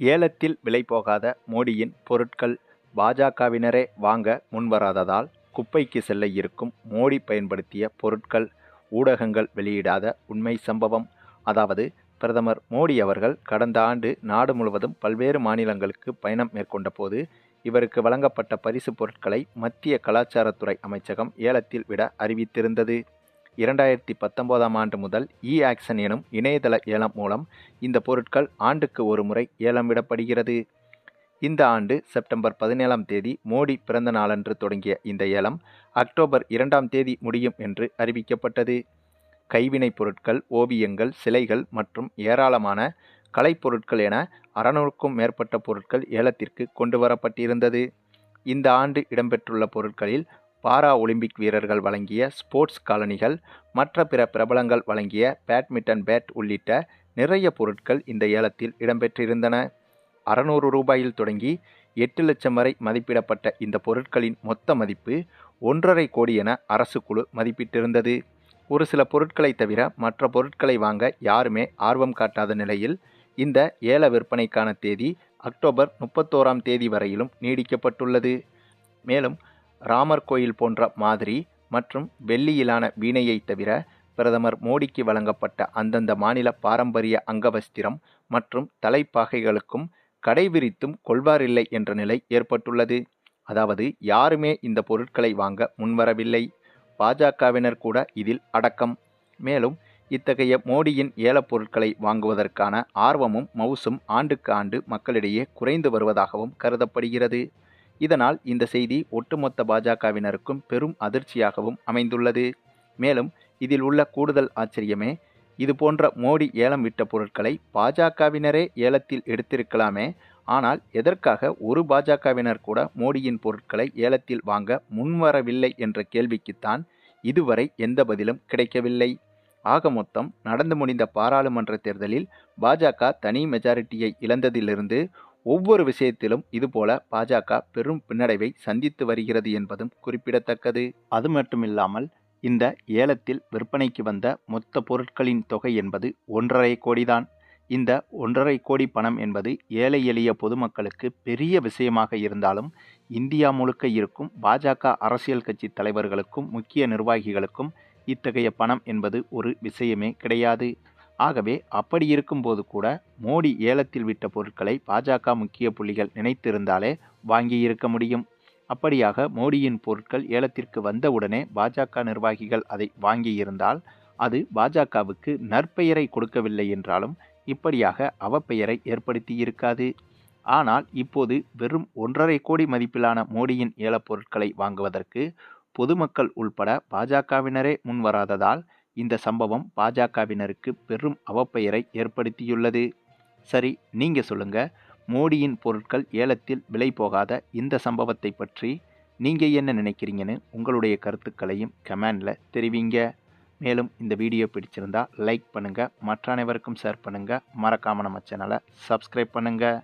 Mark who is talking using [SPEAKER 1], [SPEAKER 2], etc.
[SPEAKER 1] ஏலத்தில் விலை போகாத மோடியின் பொருட்கள் பாஜகவினரே வாங்க முன்வராததால் குப்பைக்கு செல்ல இருக்கும் மோடி பயன்படுத்திய பொருட்கள் ஊடகங்கள் வெளியிடாத உண்மை சம்பவம். அதாவது பிரதமர் மோடி அவர்கள் கடந்த ஆண்டு நாடு முழுவதும் பல்வேறு மாநிலங்களுக்கு பயணம் மேற்கொண்ட போது இவருக்கு வழங்கப்பட்ட பரிசு பொருட்களை மத்திய கலாச்சாரத்துறை அமைச்சகம் ஏலத்தில் விட அறிவித்திருந்தது. இரண்டாயிரத்தி பத்தொன்பதாம் ஆண்டு முதல் இ ஆக்ஷன் எனும் இணையதள ஏலம் மூலம் இந்த பொருட்கள் ஆண்டுக்கு ஒரு முறை ஏலம் விடப்படுகிறது. இந்த ஆண்டு செப்டம்பர் பதினேழாம் தேதி மோடி பிறந்த நாளன்று தொடங்கிய இந்த ஏலம் அக்டோபர் இரண்டாம் தேதி முடியும் என்று அறிவிக்கப்பட்டது. கைவினைப் பொருட்கள் ஓவியங்கள் சிலைகள் மற்றும் ஏராளமான கலைப்பொருட்கள் என அறநூறுக்கும் மேற்பட்ட பொருட்கள் ஏலத்திற்கு கொண்டு வரப்பட்டிருந்தது. இந்த ஆண்டு இடம்பெற்றுள்ள பொருட்களில் பாரா ஒலிம்பிக் வீரர்கள் வழங்கிய ஸ்போர்ட்ஸ் காலணிகள் மற்ற பிற பிரபலங்கள் வழங்கிய பேட்மிண்டன் பேட் உள்ளிட்ட நிறைய பொருட்கள் இந்த ஏலத்தில் இடம்பெற்றிருந்தன. அறநூறு ரூபாயில் தொடங்கி எட்டு லட்சம் வரை மதிப்பிடப்பட்ட இந்த பொருட்களின் மொத்த மதிப்பு ஒன்றரை கோடி என அரசு குழு மதிப்பிட்டிருந்தது. ஒரு சில பொருட்களை தவிர மற்ற பொருட்களை வாங்க யாருமே ஆர்வம் காட்டாத நிலையில் இந்த ஏல விற்பனைக்கான தேதி அக்டோபர் முப்பத்தோராம் தேதி வரையிலும் நீடிக்கப்பட்டுள்ளது. மேலும் ராமர் கோயில் போன்ற மாதிரி மற்றும் வெள்ளியிலான வீணையை தவிர பிரதமர் மோடிக்கு வழங்கப்பட்ட அந்தந்த மாநில பாரம்பரிய அங்கவஸ்திரம் மற்றும் தலைப்பாகைகளுக்கும் கடைவிரித்தும் கொள்வாரில்லை என்ற நிலை ஏற்பட்டுள்ளது. அதாவது யாருமே இந்த பொருட்களை வாங்க முன்வரவில்லை. பாஜகவினர் கூட இதில் அடக்கம். மேலும் இத்தகைய மோடியின் ஏலப்பொருட்களை வாங்குவதற்கான ஆர்வமும் மவுசும் ஆண்டுக்கு ஆண்டு மக்களிடையே குறைந்து வருவதாகவும் கருதப்படுகிறது. இதனால் இந்த செய்தி ஒட்டுமொத்த பாஜகவினருக்கும் பெரும் அதிர்ச்சியாகவும் அமைந்துள்ளது. மேலும் இதில் உள்ள கூடுதல் ஆச்சரியமே இது போன்ற மோடி ஏலம் விட்ட பொருட்களை பாஜகவினரே ஏலத்தில் எடுத்திருக்கலாமே ஆனால் எதற்காக ஒரு பாஜகவினர் கூட மோடியின் பொருட்களை ஏலத்தில் வாங்க முன்வரவில்லை என்ற கேள்விக்குத்தான் இதுவரை எந்த பதிலும் கிடைக்கவில்லை. ஆக மொத்தம் நடந்து முடிந்த பாராளுமன்ற தேர்தலில் பாஜக தனி மெஜாரிட்டியை இழந்ததிலிருந்து ஒவ்வொரு விஷயத்திலும் இதுபோல பாஜக பெரும் பின்னடைவை சந்தித்து வருகிறது என்பதும் குறிப்பிடத்தக்கது. அது மட்டுமில்லாமல் இந்த ஏலத்தில் விற்பனைக்கு வந்த மொத்த பொருட்களின் தொகை என்பது ஒன்றரை கோடிதான். இந்த ஒன்றரை கோடி பணம் என்பது ஏழை எளிய பொதுமக்களுக்கு பெரிய விஷயமாக இருந்தாலும் இந்தியா முழுக்க இருக்கும் பாஜக அரசியல் கட்சி தலைவர்களுக்கும் முக்கிய நிர்வாகிகளுக்கும் இத்தகைய பணம் என்பது ஒரு விஷயமே கிடையாது. ஆகவே அப்படி இருக்கும்போது கூட மோடி ஏலத்தில் விட்ட பொருட்களை பாஜக முக்கிய புள்ளிகள் நினைத்திருந்தாலே வாங்கியிருக்க முடியும். அப்படியாக மோடியின் பொருட்கள் ஏலத்திற்கு வந்தவுடனே பாஜக நிர்வாகிகள் அதை வாங்கியிருந்தால் அது பாஜகவுக்கு நற்பெயரை கொடுக்கவில்லை என்றாலும் இப்படியாக அவப்பெயரை ஏற்படுத்தி இருக்காது. ஆனால் இப்போது வெறும் ஒன்றரை கோடி மதிப்பிலான மோடியின் ஏலப்பொருட்களை வாங்குவதற்கு பொதுமக்கள் உள்பட பாஜகவினரே முன்வராததால் இந்த சம்பவம் பாஜகவினருக்கு பெரும் அவப்பெயரை ஏற்படுத்தியுள்ளது. சரி நீங்க சொல்லுங்க. மோடியின் பொருட்கள் ஏலத்தில் விலை போகாத இந்த சம்பவத்தை பற்றி நீங்கள் என்ன நினைக்கிறீங்கன்னு உங்களுடைய கருத்துக்களையும் கமெண்டில் தெரிவிங்க. மேலும் இந்த வீடியோ பிடிச்சிருந்தா லைக் பண்ணுங்கள் மற்ற அனைவருக்கும் ஷேர் பண்ணுங்கள் மறக்காமல் நம்ம சேனலை சப்ஸ்கிரைப் பண்ணுங்கள்